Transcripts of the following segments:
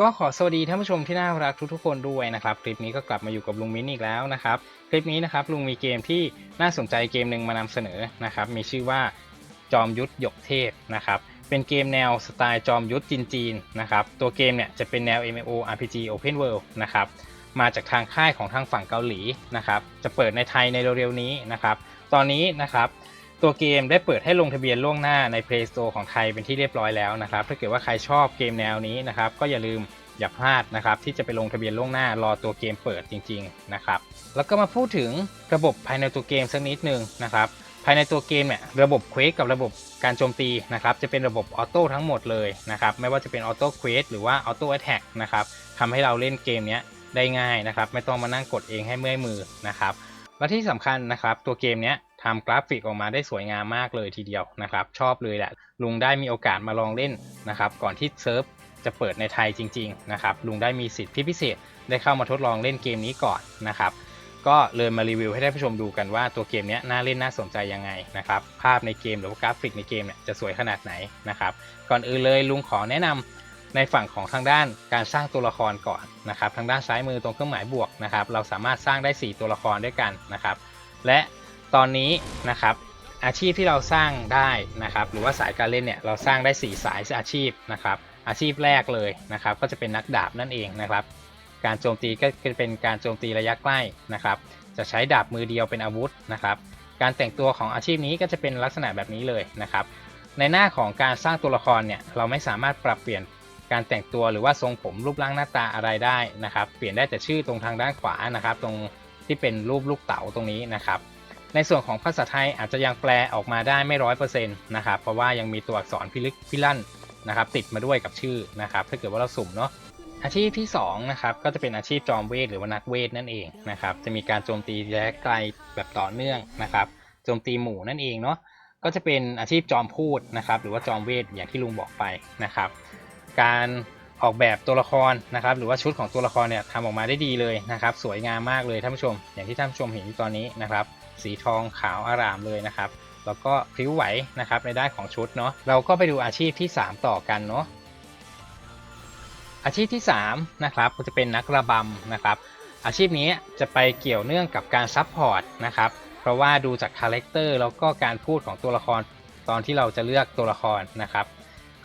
ก็ขอสวัสดีท่านผู้ชมที่น่ารักทุกๆคนด้วยนะครับ คลิปนี้ก็กลับมาอยู่กับลุงมิ้นอีกแล้วนะครับ คลิปนี้นะครับลุงมีเกมที่น่าสนใจเกมหนึ่งมานำเสนอนะครับ มีชื่อว่าจอมยุทธหยกเทพนะครับ เป็นเกมแนวสไตล์จอมยุทธจีนๆนะครับ ตัวเกมเนี่ยจะเป็นแนว MMO RPG Open World นะครับ มาจากทางค่ายของทางฝั่งเกาหลีนะครับ จะเปิดในไทยในเร็วๆนี้นะครับ ตอนนี้นะครับ ตัวเกมได้เปิดให้ลงทะเบียนล่วงหน้าใน Play Store ของไทยเป็นที่เรียบร้อยแล้วนะครับ ถ้าเกิดว่าใครชอบเกมแนวนี้นะครับ ก็อย่าลืมอย่าพลาดนะครับที่จะไปลงทะเบียนล่วงหน้ารอตัวเกมเปิดจริงๆนะครับ แล้วก็มาพูดถึงระบบภายในตัวเกมสักนิดนึงนะครับ ภายในตัวเกมเนี่ยระบบเควสกับระบบการโจมตีนะครับจะเป็นระบบออโต้ทั้งหมดเลยนะครับไม่ว่าจะเป็นออโต้เควสหรือว่าออโต้แอ t แทกนะครับทำให้เราเล่นเกมเนี้ยได้ง่ายนะครับ ไม่ต้องมานั่งกดเองให้เมื่อยมือนะครับและที่สำคัญนะครับตัวเกมเนี้ย ทำกราฟิกออกมาได้สวยงามมากเลยทีเดียวนะครับ ชอบเลยแหละ ลุงได้มีโอกาสมาลองเล่นนะครับ ก่อนที่เซิร์ฟจะเปิดในไทยจริง ๆ นะครับ ลุงได้มีสิทธิพิเศษได้เข้ามาทดลองเล่นเกมนี้ก่อนนะครับ ก็เลยมารีวิวให้ท่านผู้ชมดูกันว่าตัวเกมนี้น่าเล่นน่าสนใจยังไงนะครับ ภาพในเกมหรือว่ากราฟิกในเกมเนี่ยจะสวยขนาดไหนนะครับ ก่อนอื่นเลยลุงขอแนะนำในฝั่งของทางด้านการสร้างตัวละครก่อนนะครับ ทางด้านซ้ายมือตรงเครื่องหมายบวกนะครับ เราสามารถสร้างได้ 4 ตัวละครด้วยกันนะครับ และ ตอนนี้นะครับอาชีพที่เราสร้างได้นะครับหรือว่าสายการเล่นเนี่ยเราสร้างได้ 4 สายอาชีพนะครับอาชีพแรกเลยนะครับก็จะเป็นนักดาบนั่นเองนะครับการโจมตีก็จะเป็นการโจมตีระยะใกล้นะครับจะใช้ดาบมือเดียวเป็นอาวุธนะครับการแต่งตัวของอาชีพนี้ก็จะเป็นลักษณะแบบนี้เลยนะครับในหน้าของการสร้างตัวละครเนี่ยเราไม่สามารถปรับเปลี่ยนการแต่งตัวหรือว่าทรงผมรูปร่างหน้าตาอะไรได้นะครับเปลี่ยนได้แต่ชื่อตรงทางด้านขวานะครับตรงที่เป็นรูปลูกเต๋าตรงนี้นะครับ ในส่วนของภาษาไทยอาจจะยังแปลออกมาได้ไม่ร้อยเปอร์เซ็นต์นะครับเพราะว่ายังมีตัวอักษรพิลึกพิลั่นนะครับติดมาด้วยกับชื่อนะครับถ้าเกิดว่าเราสุ่มเนาะอาชีพที่สองนะครับก็จะเป็นอาชีพจอมเวทหรือว่านักเวทนั่นเองนะครับจะมีการโจมตีระยะไกลแบบต่อเนื่องนะครับโจมตีหมู่นั่นเองเนาะก็จะเป็นอาชีพจอมพูดนะครับหรือว่าจอมเวทอย่างที่ลุงบอกไปนะครับ การ ออกแบบตัวละครนะครับ หรือว่าชุดของตัวละครเนี่ยทำออกมาได้ดีเลยนะครับ สวยงามมากเลยท่านผู้ชม อย่างที่ท่านผู้ชมเห็นตอนนี้นะครับ สีทองขาวอารามเลยนะครับ แล้วก็พลิ้วไหวนะครับในด้านของชุดเนาะเราก็ไปดูอาชีพที่ 3 ต่อกันเนาะอาชีพที่3นะครับก็จะเป็นนักระบำนะครับ อาชีพนี้จะไปเกี่ยวเนื่องกับการซับพอร์ตนะครับ เพราะว่าดูจากคาแรคเตอร์แล้วก็การพูดของตัวละครตอนที่เราจะเลือกตัวละครนะครับ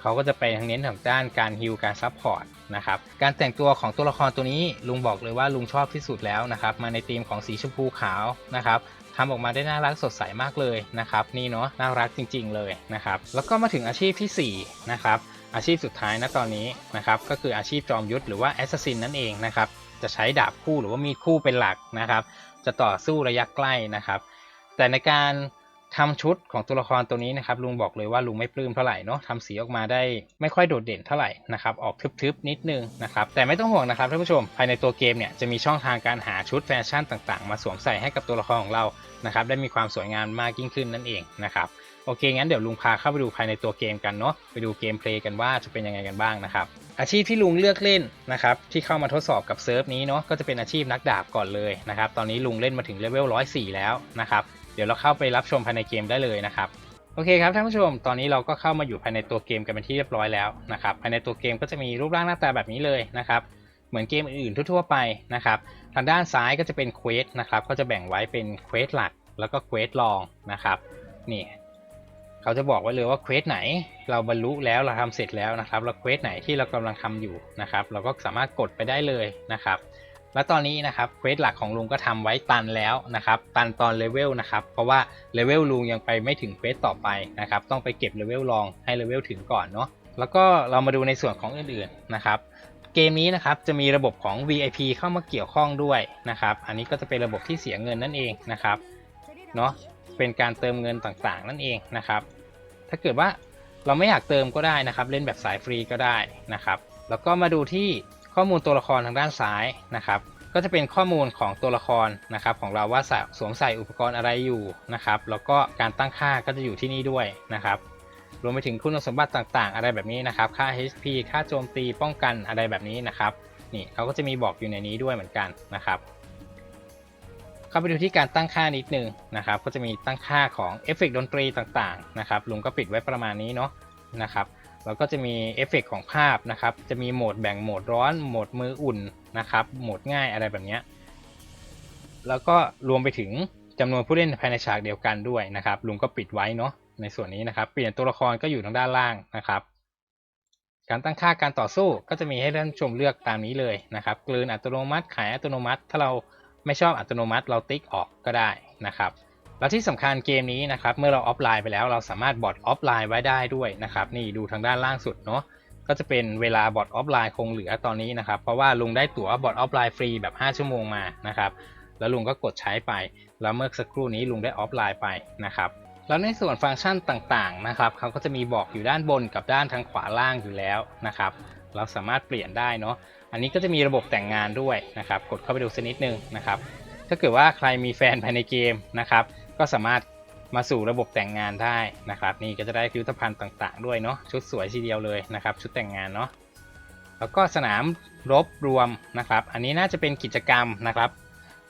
เขาก็จะไปทางเน้นทางด้านการฮิลการซับพอร์ตนะครับการแต่งตัวของตัวละครตัวนี้ลุงบอกเลยว่าลุงชอบที่สุดแล้วนะครับมาในธีมของสีชมพูขาวนะครับทำออกมาได้น่ารักสดใสมากเลยนะครับนี่เนาะน่ารักจริง ๆ เลยนะครับแล้วก็มาถึงอาชีพที่4นะครับอาชีพสุดท้ายนะตอนนี้นะครับก็คืออาชีพจอมยุทธหรือว่าแอสซัสซินนั่นเองนะครับจะใช้ดาบคู่หรือว่ามีดคู่เป็นหลักนะครับจะต่อสู้ระยะใกล้นะครับแต่ในการ ทำชุดของตัวละครตัวนี้นะครับลุงบอกเลยว่าลุงไม่ปลื้มเท่าไหร่เนาะทำสีออกมาได้ไม่ค่อยโดดเด่นเท่าไหร่นะครับออกทึบๆนิดนึงนะครับแต่ไม่ต้องห่วงนะครับท่านผู้ชมภายในตัวเกมเนี่ยจะมีช่องทางการหาชุดแฟชั่นต่างๆ มาสวมใส่ให้กับตัวละครของเรานะครับได้มีความสวยงามมากยิ่งขึ้นนั่นเองนะครับโอเค งั้นเดี๋ยวลุงพาเข้าไปดูภายในตัวเกมกันเนาะไปดูเกมเพลย์กันว่าจะเป็นยังไงกันบ้างนะครับอาชีพที่ลุงเลือกเล่นนะครับที่เข้ามาทดสอบกับเซิร์ฟนี้เนาะก็จะเป็นอาชีพนักดาบก่อนเลยนะครับตอนนี้ลุงเล่นมาถึงเลเวล104 แล้วนะครับ เดี๋ยวเราเข้าไปรับชมภายในเกมได้เลยนะครับโอเคครับท่านผู้ชม ตอนนี้เราก็เข้ามาอยู่ภายในตัวเกมกันเป็นที่เรียบร้อยแล้วนะครับภายในตัวเกมก็จะมีรูปร่างหน้าตาแบบนี้เลยนะครับเหมือนเกมอื่นๆทั่วๆไปนะครับทางด้านซ้ายก็จะเป็นเควสนะครับก็จะแบ่งไว้เป็นเควสหลักแล้วก็เควสรองนะครับนี่เขาจะบอกไว้เลยว่าเควสไหนเราบรรลุแล้วเราทำเสร็จแล้วนะครับแล้วเควสไหนที่เรากำลังทำอยู่นะครับเราก็สามารถกดไปได้เลยนะครับ และตอนนี้นะครับเควสหลักของลุงก็ทำไว้ตันแล้วนะครับ ตันตอนเลเวลนะครับ เพราะว่าเลเวลลุงยังไปไม่ถึงเควสต่อไปนะครับ ต้องไปเก็บเลเวลรองให้เลเวลถึงก่อนเนาะ แล้วก็เรามาดูในส่วนของอื่นๆนะครับ เกมนี้นะครับจะมีระบบของ VIP เข้ามาเกี่ยวข้องด้วยนะครับ อันนี้ก็จะเป็นระบบที่เสียเงินนั่นเองนะครับ เนาะ เป็นการเติมเงินต่างๆนั่นเองนะครับ ถ้าเกิดว่าเราไม่อยากเติมก็ได้นะครับ เล่นแบบสายฟรีก็ได้นะครับ แล้วก็มาดูที่ ข้อมูลตัวละครทางด้านซ้ายนะครับ ก็จะเป็นข้อมูลของตัวละครนะครับของเราว่าสวมใส่อุปกรณ์อะไรอยู่นะครับ แล้วก็การตั้งค่าก็จะอยู่ที่นี่ด้วยนะครับ รวมไปถึงคุณสมบัติต่างๆ อะไรแบบนี้นะครับ ค่า HP ค่าโจมตีป้องกันอะไรแบบนี้นะครับ นี่เขาก็จะมีบอกอยู่ในนี้ด้วยเหมือนกันนะครับ เข้าไปดูที่การตั้งค่านิดนึงนะครับ ก็จะมีตั้งค่าของเอฟเฟกต์ดนตรีต่างๆนะครับ ลุงก็ปิดไว้ประมาณนี้เนาะนะครับ เราก็จะมีเอฟเฟกต์ของภาพนะครับ จะมีโหมดแบ่งโหมดร้อน โหมดมืออุ่นนะครับ โหมดง่ายอะไรแบบนี้ แล้วก็รวมไปถึงจำนวนผู้เล่นภายในฉากเดียวกันด้วยนะครับ ลุงก็ปิดไว้เนาะ ในส่วนนี้นะครับ เปลี่ยนตัวละครก็อยู่ทางด้านล่างนะครับ การตั้งค่าการต่อสู้ก็จะมีให้ท่านชมเลือกตามนี้เลยนะครับ กลืนอัตโนมัติ ขายอัตโนมัติ ถ้าเราไม่ชอบอัตโนมัติเราติ๊กออกก็ได้นะครับ แล้วที่สำคัญเกมนี้นะครับเมื่อเราออฟไลน์ไปแล้ว เราสามารถบอทออฟไลน์ไว้ได้ด้วยนะครับนี่ดูทางด้านล่างสุดเนาะก็จะเป็นเวลาบอทออฟไลน์คงเหลือตอนนี้นะครับเพราะว่าลุงได้ตั๋วบอทออฟไลน์ฟรีแบบ 5 ชั่วโมงมานะครับแล้วลุงก็กดใช้ไป แล้วเมื่อสักครู่นี้ลุงได้ออฟไลน์ไปนะครับแล้วในส่วนฟังก์ชันต่างๆนะครับเขาก็จะมีบอกอยู่ด้านบนกับด้านทางขวาล่างอยู่แล้วนะครับเราสามารถเปลี่ยนได้เนาะอันนี้ก็จะมีระบบแต่งงานด้วยนะครับกดเข้าไปดูสักนิดนึงนะครับถ้าเกิดว่าใครมีแฟนภายในเกมนะครับ ก็สามารถมาสู่ระบบแต่งงานได้นะครับนี่ก็จะได้พิพิธภัณฑ์ต่าง ๆ ด้วยเนาะชุดสวยทีเดียวเลยนะครับ ชุดแต่งงานเนาะแล้วก็สนามรบรวมนะครับ อันนี้น่าจะเป็นกิจกรรมนะครับ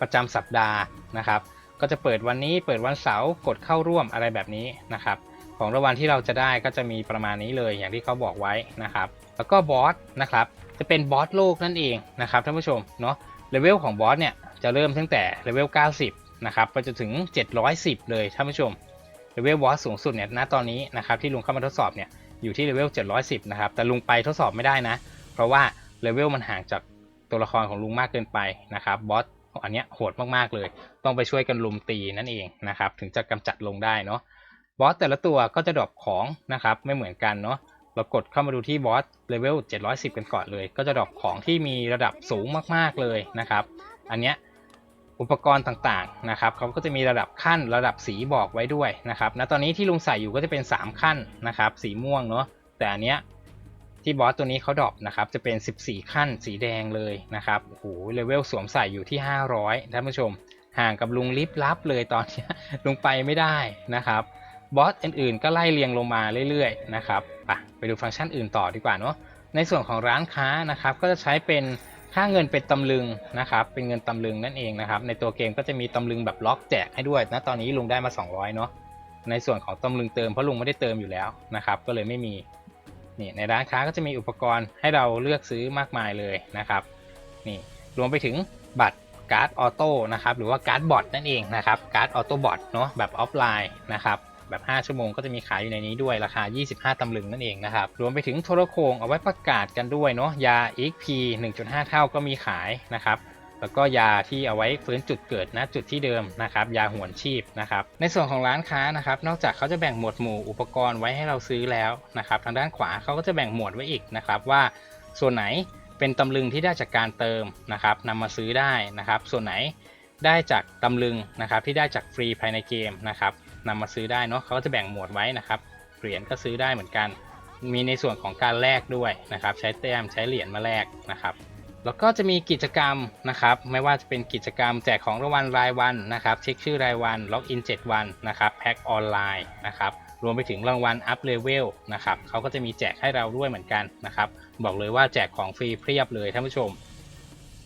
ประจำสัปดาห์นะครับ ก็จะเปิดวันนี้เปิดวันเสาร์กดเข้าร่วมอะไรแบบนี้นะครับ ของรางวัลที่เราจะได้ก็จะมีประมาณนี้เลยอย่างที่เขาบอกไว้นะครับ แล้วก็บอสนะครับ จะเป็นบอสโลกนั่นเองนะครับท่านผู้ชมเนาะเลเวลของบอสเนี่ยจะเริ่มตั้งแต่เลเวล90 นะครับไปจนถึง 710 เลยท่านผู้ชมเลเวลบอสสูงสุดเนี่ยณตอนนี้นะครับที่ลุงเข้ามาทดสอบเนี่ยอยู่ที่เลเวล710 นะครับ แต่ลุงไปทดสอบไม่ได้นะ เพราะว่าเลเวลมันห่างจากตัวละครของลุงมากเกินไปนะครับบอสอันเนี้ยโหดมากๆเลย ต้องไปช่วยกันลุมตีนั่นเองนะครับถึงจะกำจัดลงได้เนาะบอสแต่ละตัวก็จะดรอปของนะครับไม่เหมือนกันเนาะเรากดเข้ามาดูที่บอสเลเวล710 กันก่อนเลย ก็จะดรอปของที่มีระดับสูงมากๆเลยนะครับ อันเนี้ย อุปกรณ์ต่างๆนะครับเขาก็จะมีระดับขั้นระดับสีบอกไว้ด้วยนะครับณตอนนี้ที่ลุงใส่อยู่ก็จะเป็น 3 ขั้นนะครับสีม่วงเนาะแต่อันเนี้ยที่บอสตัวนี้เขาดรอปนะครับจะเป็น 14 ขั้นสีแดงเลยนะครับโอ้โหเลเวลสวมใส่อยู่ที่ 500ท่านผู้ชม ห่างกับลุงลิฟลับเลยตอนนี้ลุงไปไม่ได้นะครับบอสอื่นๆ ก็ไล่เรียงลงมาเรื่อยๆนะครับไปไปดูฟังก์ชันอื่นต่อดีกว่าเนาะในส่วนของร้านค้านะครับก็จะใช้เป็น ค่าเงินเป็นตำลึงนะครับ เป็นเงินตำลึงนั่นเองนะครับ ในตัวเกมก็จะมีตำลึงแบบล็อกแจกให้ด้วยนะตอนนี้ลุงได้มา 200 เนาะ ในส่วนของตำลึงเติมเพราะลุงไม่ได้เติมอยู่แล้วนะครับ ก็เลยไม่มี นี่ในร้านค้าก็จะมีอุปกรณ์ให้เราเลือกซื้อมากมายเลยนะครับ นี่รวมไปถึงบัตรการ์ดออโต้นะครับ หรือว่าการ์ดบอทนั่นเองนะครับ การ์ดออโต้บอทเนาะแบบออฟไลน์นะครับ แบบ 5 ชั่วโมงก็จะมีขายอยู่ในนี้ด้วยราคา 25 ตำลึงนั่นเองนะครับ รวมไปถึงโทรโขงเอาไว้ประกาศกันด้วยเนาะยา XP 1.5 เท่าก็มีขายนะครับแล้วก็ยาที่เอาไว้ฟื้นจุดเกิดนะจุดที่เดิมนะครับ ยาหวนชีพนะครับ ในส่วนของร้านค้านะครับ นอกจากเขาจะแบ่งหมวดหมู่อุปกรณ์ไว้ให้เราซื้อแล้วนะครับ ทางด้านขวาเขาก็จะแบ่งหมวดไว้อีกนะครับ ว่าส่วนไหนเป็นตำลึงที่ได้จากการเติมนะครับนำมาซื้อได้นะครับ ส่วนไหนได้จากตำลึงนะครับที่ได้จากฟรีภายในเกมนะครับ นำมาซื้อได้เนาะเขาก็จะแบ่งหมวดไว้นะครับเหรียญก็ซื้อได้เหมือนกัน มีในส่วนของการแลกด้วยนะครับ ใช้แต้มใช้เหรียญมาแลกนะครับ แล้วก็จะมีกิจกรรมนะครับ ไม่ว่าจะเป็นกิจกรรมแจกของรางวัลรายวันนะครับ เช็คชื่อรายวันล็อกอิน7วันนะครับแพ็คออนไลน์นะครับรวมไปถึงรางวัลอัพเลเวลนะครับเขาก็จะมีแจกให้เราด้วยเหมือนกันนะครับ บอกเลยว่าแจกของฟรีเพียบเลยท่านผู้ชม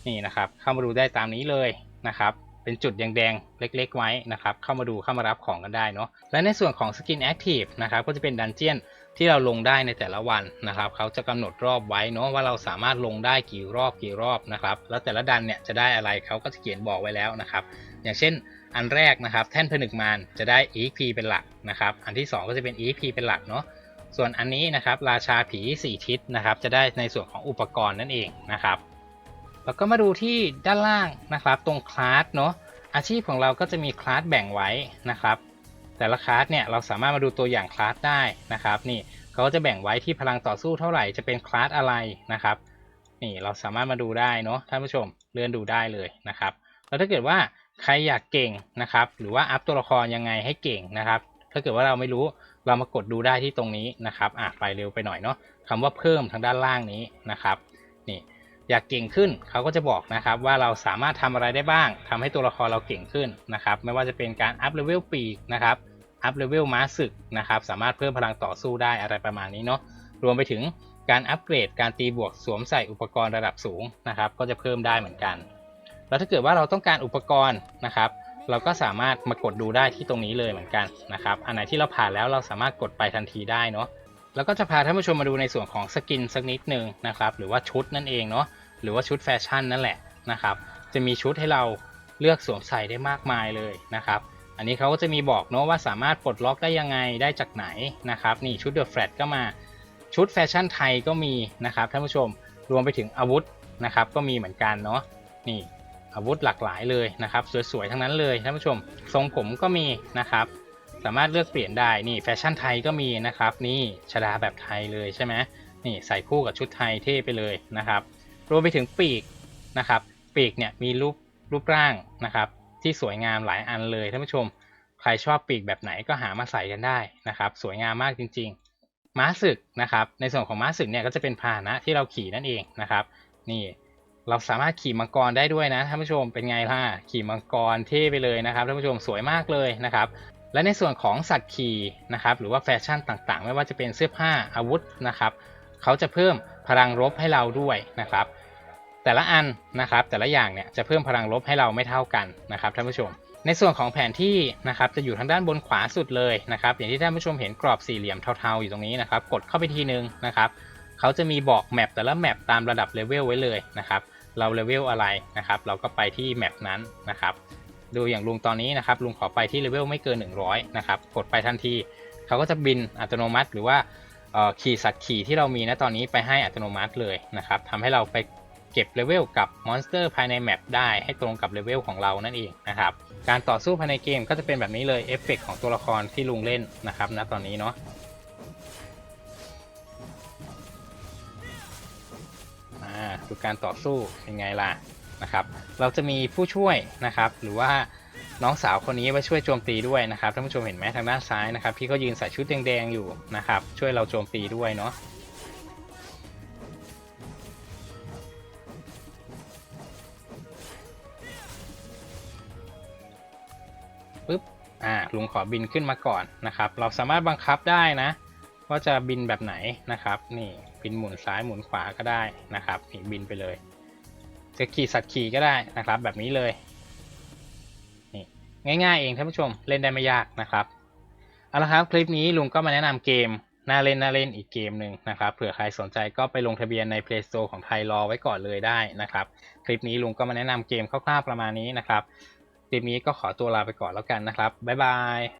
นี่นะครับ เข้ามาดูได้ตามนี้เลยนะครับ เป็นจุดแดงๆ เล็กๆ ไว้นะครับ เข้ามาดูเข้ามารับของกันได้เนาะ และในส่วนของ Skin Active นะครับ ก็จะเป็นดันเจียนที่เราลงได้ในแต่ละวันนะครับ เขาจะกำหนดรอบไว้เนาะว่าเราสามารถลงได้กี่รอบกี่รอบนะครับ แล้วแต่ละดันเนี่ยจะได้อะไรเขาก็จะเขียนบอกไว้แล้วนะครับ อย่างเช่นอันแรกนะครับ แท่นผนึกมารจะได้ EP เป็นหลักนะครับ อันที่ 2 ก็จะเป็น EP เป็นหลักเนาะส่วนอันนี้นะครับราชาผี 4 ทิศนะครับ จะได้ในส่วนของอุปกรณ์นั่นเองนะครับ แล้วก็มาดูที่ด้านล่างนะครับตรงคลาสเนาะอาชีพของเราก็จะมีคลาสแบ่งไว้นะครับ แต่ละคลาสเนี่ยเราสามารถมาดูตัวอย่างคลาสได้นะครับนี่เขาก็จะแบ่งไว้ที่พลังต่อสู้เท่าไหร่จะเป็นคลาสอะไรนะครับนี่เราสามารถมาดูได้เนาะท่านผู้ชมเลื่อนดูได้เลยนะครับแล้วถ้าเกิดว่าใครอยากเก่งนะครับหรือว่าอัพตัวละครยังไงให้เก่งนะครับ ถ้าเกิดว่าเราไม่รู้เรามากดดูได้ที่ตรงนี้นะครับอะไปเร็วไปหน่อยเนาะคำว่าเพิ่มทางด้านล่างนี้นะครับ อยากเก่งขึ้นเขาก็จะบอกนะครับว่าเราสามารถทำอะไรได้บ้างทำให้ตัวละครเราเก่งขึ้นนะครับไม่ว่าจะเป็นการอัพเลเวลปีกนะครับอัพเลเวลม้าศึกนะครับสามารถเพิ่มพลังต่อสู้ได้อะไรประมาณนี้เนาะรวมไปถึงการอัปเกรดการตีบวกสวมใส่อุปกรณ์ระดับสูงนะครับก็จะเพิ่มได้เหมือนกัน แล้วถ้าเกิดว่าเราต้องการอุปกรณ์นะครับ เราก็สามารถมากดดูได้ที่ตรงนี้เลยเหมือนกันนะครับอันไหนที่เราผ่านแล้วเราสามารถกดไปทันทีได้เนาะ แล้วก็จะพาท่านผู้ชมมาดูในส่วนของสกินสักนิดหนึ่งนะครับ หรือว่าชุดนั่นเองเนาะหรือว่าชุดแฟชั่นนั่นแหละนะครับ จะมีชุดให้เราเลือกสวมใส่ได้มากมายเลยนะครับ อันนี้เขาก็จะมีบอกเนาะว่าสามารถปลดล็อกได้ยังไงได้จากไหนนะครับ นี่ชุดเดอะแฟลตก็มาชุดแฟชั่นไทยก็มีนะครับท่านผู้ชมรวมไปถึงอาวุธนะครับก็มีเหมือนกันเนาะนี่อาวุธหลากหลายเลยนะครับ สวยๆทั้งนั้นเลยท่านผู้ชม ทรงผมก็มีนะครับ สามารถเลือกเปลี่ยนได้นี่แฟชั่นไทยก็มีนะครับ นี่ชดาแบบไทยเลยใช่ไหมนี่ใส่คู่กับชุดไทยเท่ไปเลยนะครับ รวมไปถึงปีกนะครับ ปีกเนี่ยมีรูปรูปร่างนะครับ ที่สวยงามหลายอันเลยท่านผู้ชม ใครชอบปีกแบบไหนก็หามาใส่กันได้นะครับ สวยงามมากจริง ๆ ม้าศึกนะครับ ในส่วนของม้าศึกเนี่ยก็จะเป็นพาหนะที่เราขี่นั่นเองนะครับ นี่เราสามารถขี่มังกรได้ด้วยนะท่านผู้ชมเป็นไงล่ะขี่มังกรเท่ไปเลยนะครับท่านผู้ชมสวยมากเลยนะครับ และในส่วนของสัตว์ขี่นะครับหรือว่าแฟชั่นต่างๆ ไม่ว่าจะเป็นเสื้อผ้าอาวุธนะครับเขาจะเพิ่มพลังรบให้เราด้วยนะครับ แต่ละอันนะครับแต่ละอย่างเนี่ยจะเพิ่มพลังลบให้เราไม่เท่ากันนะครับท่านผู้ชม ในส่วนของแผนที่นะครับจะอยู่ทางด้านบนขวาสุดเลยนะครับอย่างที่ท่านผู้ชมเห็นกรอบสี่เหลี่ยมเทาๆอยู่ตรงนี้นะครับกดเข้าไปทีนึงนะครับเขาจะมีบอกแมปแต่ละแมปตามระดับเลเวลไว้เลยนะครับเราเลเวลอะไรนะครับเราก็ไปที่แมปนั้นนะครับ ดูอย่างลุงตอนนี้นะครับลุงขอไปที่เลเวลไม่เกิน 100 นะครับกดไปทันทีเขาก็จะบินอัตโนมัติ หรือว่าขี่สัตว์ขี่ที่เรามีนะตอนนี้ไปให้อัตโนมัติเลยนะครับทำให้เราไปเก็บเลเวลกับมอนสเตอร์ภายในแมปได้ให้ตรงกับเลเวลของเรานั่นเองนะครับการต่อสู้ภายในเกมก็จะเป็นแบบนี้เลยเอฟเฟกของตัวละครที่ลุงเล่นนะครับณตอนนี้เนาะอ่าดูการต่อสู้เป็นไงล่ะ นะครับ เราจะมีผู้ช่วยนะครับ หรือว่าน้องสาวคนนี้มาช่วยโจมตีด้วยนะครับท่านผู้ชมเห็นไหมทางด้านซ้ายนะครับพี่ก็ยืนใส่ชุดแดงๆอยู่นะครับ ช่วยเราโจมตีด้วยเนาะปึ๊บอ่าลุงขอบินขึ้นมาก่อนนะครับ เราสามารถบังคับได้นะ ว่าจะบินแบบไหนนะครับ นี่บินหมุนซ้ายหมุนขวาก็ได้นะครับนี่บินไปเลย จะขี่สัตว์ขี่ก็ได้นะครับ แบบนี้เลยนี่ง่ายๆเองท่านผู้ชมเล่นได้ไม่ยากนะครับเอาละครับคลิปนี้ลุงก็มาแนะนำเกมน่าเล่นน่าเล่นอีกเกมหนึ่งนะครับเผื่อใครสนใจก็ไปลงทะเบียนใน Play Store ของไทยรอไว้ก่อนเลยได้นะครับ คลิปนี้ลุงก็มาแนะนำเกมคร่าวๆประมาณนี้นะครับคลิปนี้ก็ขอตัวลาไปก่อนแล้วกันนะครับบ๊ายบาย